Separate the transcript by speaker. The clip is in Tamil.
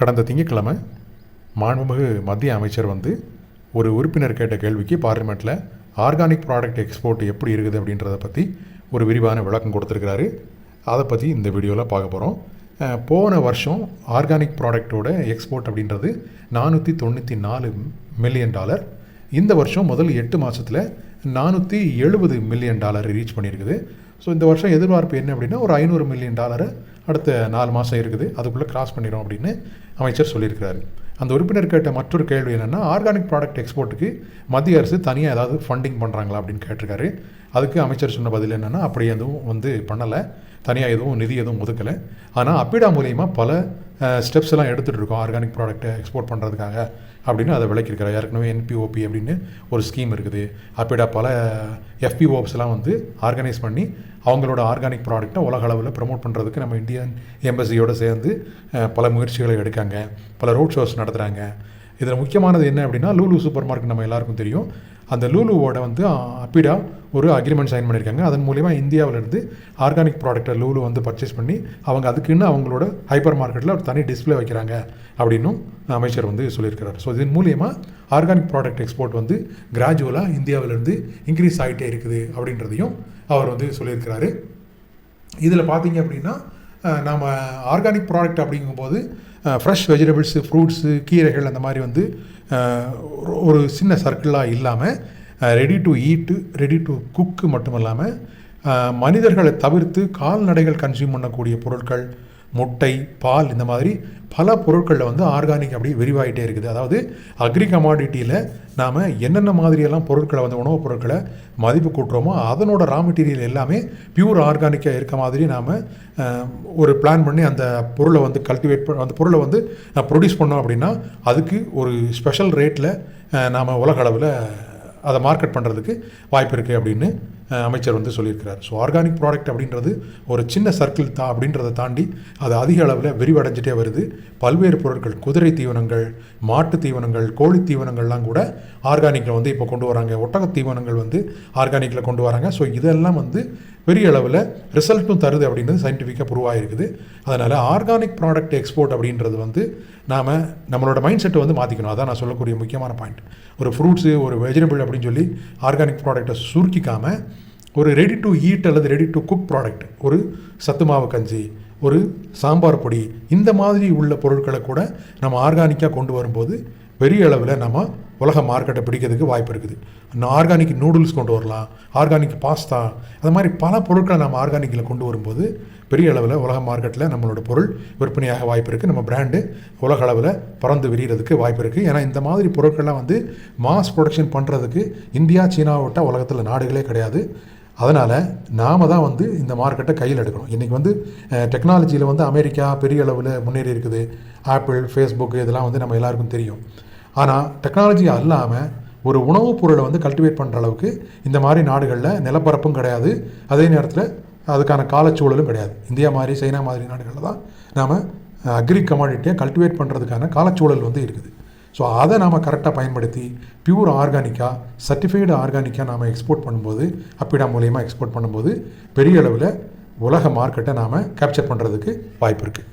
Speaker 1: கடந்த திங்கட்கிழமை மாண்புமிகு மத்திய அமைச்சர் வந்து ஒரு உறுப்பினர் கேட்ட கேள்விக்கு பார்லிமெண்ட்டில் ஆர்கானிக் ப்ராடக்ட் எக்ஸ்போர்ட் எப்படி இருக்குது அப்படின்றத பற்றி ஒரு விரிவான விளக்கம் கொடுத்துருக்கிறாரு. அதை பற்றி இந்த வீடியோவில் பார்க்க போகிறோம் போன வருஷம் ஆர்கானிக் ப்ராடக்ட்டோட எக்ஸ்போர்ட் அப்படின்றது நானூற்றி தொண்ணூற்றி நாலு மில்லியன் டாலர். இந்த வருஷம் முதல் எட்டு மாதத்தில் நானூற்றி எழுபது மில்லியன் டாலர் ரீச் பண்ணியிருக்குது. ஸோ இந்த வருஷம் எதிர்பார்ப்பு என்ன அப்படின்னா ஒரு ஐநூறு மில்லியன் டாலரை அடுத்த நாலு மாதம் இருக்குது. அதுக்குள்ளே கிராஸ் பண்ணிடும் அப்படின்னு அமைச்சர் சொல்லியிருக்கிறாரு. அந்த உறுப்பினர் கேட்ட மற்றொரு கேள்வி என்னென்னா ஆர்கானிக் ப்ராடக்ட் எக்ஸ்போர்ட்டுக்கு மத்திய அரசு தனியாக ஏதாவது ஃபண்டிங் பண்ணுறாங்களா அப்படின்னு கேட்டிருக்காரு. அதுக்கு அமைச்சர் சொன்ன பதில் என்னென்னா அப்படி எதுவும் வந்து பண்ணலை. தனியாக எதுவும் நிதி எதுவும் ஒதுக்கலை. ஆனால் அப்பிடா மூலயமா பல ஸ்டெப்ஸ் எல்லாம் எடுத்துகிட்டு இருக்கோம் ஆர்கானிக் ப்ராடக்ட்டை எக்ஸ்போர்ட் பண்ணுறதுக்காக அப்படின்னு அதை விளக்கியிருக்கிறார். ஏற்கனவே என்பிஓபி அப்படின்னு ஒரு ஸ்கீம் இருக்குது. அப்பிடா பல எஃபிஓப்ஸ்லாம் வந்து ஆர்கனைஸ் பண்ணி அவங்களோட ஆர்கானிக் ப்ராடக்ட்டை உலக அளவில் ப்ரமோட் பண்ணுறதுக்கு நம்ம இந்தியன் எம்பசியோடு சேர்ந்து பல முயற்சிகளை எடுக்காங்க. பல ரோட் ஷோஸ் நடத்துகிறாங்க இதில் முக்கியமானது என்ன அப்படின்னா லூலு சூப்பர் மார்க்கெட் நம்ம எல்லாருக்கும் தெரியும். அந்த லூலுவோட வந்து அப்பிடா ஒரு அக்ரிமெண்ட் சைன் பண்ணியிருக்காங்க. அதன் மூலிமா இந்தியாவிலேருந்து ஆர்கானிக் ப்ராடக்டை லூலு வந்து பர்ச்சேஸ் பண்ணி அவங்க அதுக்குன்னு அவங்களோட ஹைப்பர் மார்க்கெட்டில் ஒரு தனி டிஸ்பிளே வைக்கிறாங்க அப்படின்னும் அமைச்சர் வந்து சொல்லியிருக்கிறார். ஸோ இதன் மூலியமாக ஆர்கானிக் ப்ராடக்ட் எக்ஸ்போர்ட் வந்து கிராஜுவலாக இந்தியாவிலேருந்து இன்க்ரீஸ் ஆகிட்டே இருக்குது அப்படின்றதையும் அவர் வந்து சொல்லியிருக்கிறாரு. இதில் பார்த்தீங்க அப்படின்னா நாம் ஆர்கானிக் ப்ராடக்ட் அப்படிங்கும்போது ஃப்ரெஷ் வெஜிடபிள்ஸு ஃப்ரூட்ஸு கீரைகள் அந்த மாதிரி வந்து ஒரு சின்ன சர்க்கிளாக இல்லாமல் ready to eat ready to cook மட்டும் இல்லாமல் மனிதர்களை தவிர்த்து கால்நடைகள் கன்சியூம் பண்ணக்கூடிய பொருட்கள் முட்டை பால் இந்த மாதிரி பல பொருட்களில் வந்து ஆர்கானிக் அப்படியே விரிவாகிட்டே இருக்குது. அதாவது அக்ரி கமாடிட்டியில் நாம் என்னென்ன மாதிரியெல்லாம் பொருட்களை வந்து உணவுப் பொருட்களை மதிப்பு கூட்டுறோமோ அதனோட ரா மெட்டீரியல் எல்லாமே பியூர் ஆர்கானிக்காக இருக்க மாதிரி நாம் ஒரு பிளான் பண்ணி அந்த பொருளை வந்து கல்டிவேட் பண்ண அந்த பொருளை வந்து ப்ரொடியூஸ் பண்ணோம் அப்படின்னா அதுக்கு ஒரு ஸ்பெஷல் ரேட்டில் நாம் உலக அளவில் அதை மார்க்கெட் பண்ணுறதுக்கு வாய்ப்பு இருக்குது அப்படின்னு அமைச்சர் வந்து சொல்லியிருக்கிறார். ஸோ ஆர்கானிக் ப்ராடக்ட் அப்படின்றது ஒரு சின்ன சர்க்கிள் தான் அப்படின்றத தாண்டி அது அதிக அளவில் விரிவடைஞ்சிட்டே வருது. பல்வேறு பொருட்கள் குதிரை தீவனங்கள் மாட்டு தீவனங்கள் கோழி தீவனங்கள்லாம் கூட ஆர்கானிக்கில் வந்து இப்போ கொண்டு வராங்க. ஒட்டக தீவனங்கள் வந்து ஆர்கானிக்கில் கொண்டு வராங்க. ஸோ இதெல்லாம் வந்து பெரிய அளவில் ரிசல்ட்டும் தருது அப்படின்றது சயின்டிஃபிக்காக ப்ரூவ் ஆகிருக்குது அதனால் ஆர்கானிக் ப்ராடக்ட் எக்ஸ்போர்ட் அப்படின்றது வந்து நாம் நம்மளோட மைண்ட் செட்டை வந்து மாற்றிக்கணும் அதான் நான் சொல்லக்கூடிய முக்கியமான பாயிண்ட் ஒரு ஃப்ரூட்ஸு ஒரு வெஜிடபிள் அப்படின்னு சொல்லி ஆர்கானிக் ப்ராடக்டை சுருக்கிக்காமல் ஒரு ரெடி டு ஈட் அல்லது ரெடி டு குக் ப்ராடக்ட் ஒரு சத்து மாவு கஞ்சி ஒரு சாம்பார் பொடி இந்த மாதிரி உள்ள பொருட்களை கூட நம்ம ஆர்கானிக்காக கொண்டு வரும்போது பெரிய அளவில் நம்ம உலக மார்க்கெட்டை பிடிக்கிறதுக்கு வாய்ப்பு இருக்குது. இன்னும் ஆர்கானிக் நூடுல்ஸ் கொண்டு வரலாம் ஆர்கானிக் பாஸ்தா அது மாதிரி பல பொருட்களை நம்ம ஆர்கானிக்கில் கொண்டு வரும்போது பெரிய அளவில் உலக மார்க்கெட்டில் நம்மளோட பொருள் விற்பனையாக வாய்ப்பு இருக்குது நம்ம பிராண்டு உலக அளவில் பறந்து விரிகிறதுக்கு வாய்ப்பு இருக்குது ஏன்னா இந்த மாதிரி பொருட்கள்லாம் வந்து மாஸ் ப்ரொடக்ஷன் பண்ணுறதுக்கு இந்தியா சீனாவை விட்டால் உலகத்தில் நாடுகளே கிடையாது. அதனால் நாம் தான் வந்து இந்த மார்க்கெட்டை கையில் எடுக்கணும். இன்றைக்கி வந்து டெக்னாலஜியில் வந்து அமெரிக்கா பெரிய அளவில் முன்னேறி இருக்குது. ஆப்பிள் ஃபேஸ்புக் இதெல்லாம் வந்து நம்ம எல்லாருக்கும் தெரியும். ஆனால் டெக்னாலஜி அல்லாமல் ஒரு உணவுப் பொருளை வந்து கல்டிவேட் பண்ணுற அளவுக்கு இந்த மாதிரி நாடுகளில் நிலப்பரப்பும் கிடையாது. அதே நேரத்தில் அதுக்கான காலச்சூழலும் கிடையாது. இந்தியா மாதிரி சைனா மாதிரி நாடுகளில் தான் நாம் அக்ரி கமாடிட்டியை கல்டிவேட் பண்ணுறதுக்கான காலச்சூழல் வந்து இருக்குது. ஸோ அதை நாம் கரெக்டாக பயன்படுத்தி பியூர் ஆர்கானிக்காக சர்டிஃபைடு ஆர்கானிக்காக நாம் எக்ஸ்போர்ட் பண்ணும்போது அப்பிடா மூலியமாக எக்ஸ்போர்ட் பண்ணும்போது பெரிய அளவில் உலக மார்க்கெட்டை நாம் கேப்சர் பண்ணுறதுக்கு வாய்ப்பு இருக்குது